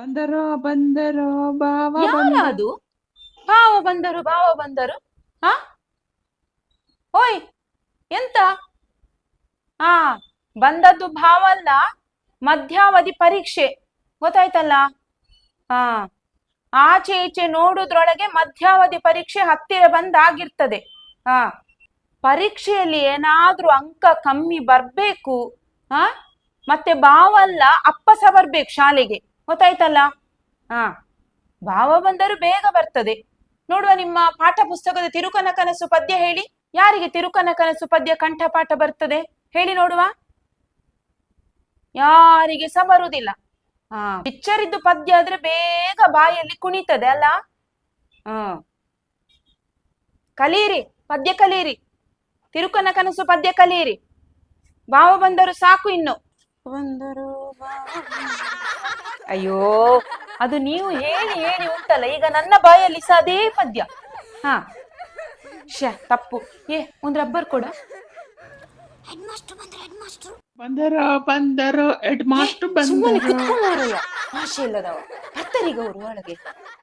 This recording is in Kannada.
ಬಂದರೋ ಬಂದರೋ ಬಾವ. ಅದು? ಭಾವ ಬಂದರು ಭಾವ ಬಂದರು. ಹಾ? ಓಯ್ ಎಂತ? ಆ ಬಂದದ್ದು ಭಾವ ಅಲ್ಲ ಮಧ್ಯಾವಧಿ ಪರೀಕ್ಷೆ. ಗೊತ್ತಾಯ್ತಲ್ಲ? ಹಾ ಆಚೆ ಈಚೆ ನೋಡುದ್ರೊಳಗೆ ಮಧ್ಯಾವಧಿ ಪರೀಕ್ಷೆ ಹತ್ತಿರ ಬಂದಾಗಿರ್ತದೆ. ಹಾ ಪರೀಕ್ಷೆಯಲ್ಲಿ ಏನಾದ್ರೂ ಅಂಕ ಕಮ್ಮಿ ಬರ್ಬೇಕು ಹಾ ಮತ್ತೆ ಭಾವ ಅಲ್ಲ ಅಪ್ಪ ಸಹ ಬರ್ಬೇಕು ಶಾಲೆಗೆ. ಗೊತ್ತಾಯ್ತಲ್ಲ? ಹಾ ಭಾವ ಬಂದರೂ ಬೇಗ ಬರ್ತದೆ. ನೋಡುವ ನಿಮ್ಮ ಪಾಠ ಪುಸ್ತಕದ ತಿರುಕನ ಕನಸು ಪದ್ಯ ಹೇಳಿ. ಯಾರಿಗೆ ತಿರುಕನ ಕನಸು ಪದ್ಯ ಕಂಠಪಾಠ ಬರ್ತದೆ? ಹೇಳಿ ನೋಡುವ. ಯಾರಿಗೆ ಸಹ ಬರುವುದಿಲ್ಲ ಹಾ ಪಿಕ್ಚರಿದ್ದು ಪದ್ಯ ಆದ್ರೆ ಬೇಗ ಬಾಯಲ್ಲಿ ಕುಣಿತದೆ ಅಲ್ಲ? ಹ್ಮ್ ಕಲೀರಿ, ಪದ್ಯ ಕಲೀರಿ. ತಿರುಕನ ಕನಸು ಪದ್ಯ ಕಲೀರಿ. ಭಾವ ಬಂದರು ಸಾಕು ಇನ್ನು. ಬಂದರು. ಅಯ್ಯೋ ಅದು ನೀವು ಹೇಳಿ ಹೇಳಿ ಉಂಟಲ್ಲ ಈಗ ನನ್ನ ಬಾಯಲ್ಲಿ ಸಹ ಅದೇ ಪದ್ಯ. ಹಾ. ಶ ತಪ್ಪು. ಏ ಒಂದ್ ರಬ್ಬರ್ ಕೊಡ. ಬಂದರೋ ಬಂದರೋ ಹೆಡ್ ಮಾಸ್ಟರ್ ಸುಮ್ಮನೆ ಬಂದರೋ. ಕುತ್ಕೊಂಡಾರಯ್ಯ ಭಾಷೆ ಇಲ್ಲದವ ಬರ್ತಾರೀಗ ಅವರು ಒಳಗೆ.